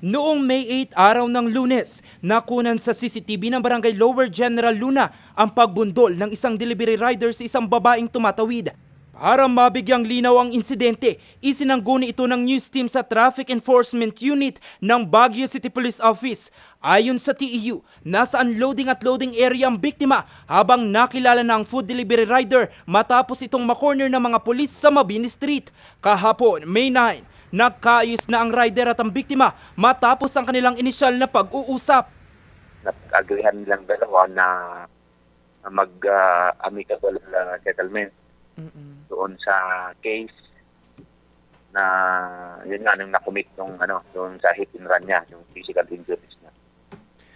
Noong May 8 araw ng lunes, nakunan sa CCTV ng Barangay Lower General Luna ang pagbundol ng isang delivery rider sa isang babaeng tumatawid. Para mabigyang linaw ang insidente, isinangguni ito ng news team sa Traffic Enforcement Unit ng Baguio City Police Office. Ayon sa TEU, nasa unloading at loading area ang biktima habang nakilala na ang food delivery rider matapos itong makorner ng mga pulis sa Mabini Street. Kahapon, May 9, nagkaayos na ang rider at ang biktima matapos ang kanilang inisyal na pag-uusap. nag-agreehan nilang dalawa na na mag-amicable uh, settlement. Doon sa case na yun nga nung nakomit nung ano doon sa hit and run niya yung physical injuries niya.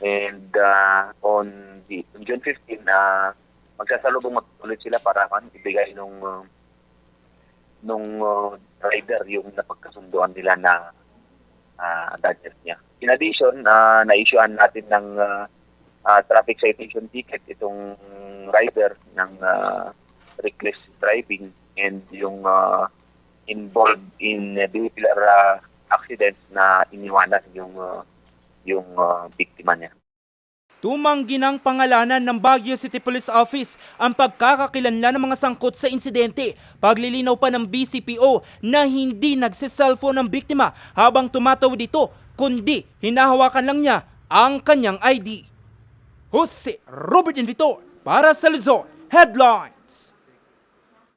And uh, on the on June 15 uh, magsasalubong ulit sila para kan ibigay nung uh, nung uh, rider yung napagkasunduan nila na uh, dodgers niya in addition uh, na-issuean natin ng uh, uh, traffic citation ticket itong rider ng uh, reckless driving and yung uh, involved in vehicular uh, accidents na iniwanan yung uh, yung uh, biktima niya. Tumanggi ng pangalanan ng Baguio City Police Office ang pagkakakilanlan ng mga sangkot sa insidente. Paglilinaw pa ng BCPO na hindi nagsiselfone ng biktima habang tumatawid ito, kundi hinahawakan lang niya ang kanyang ID. Jose Robert Invitor para sa Luzon Headline.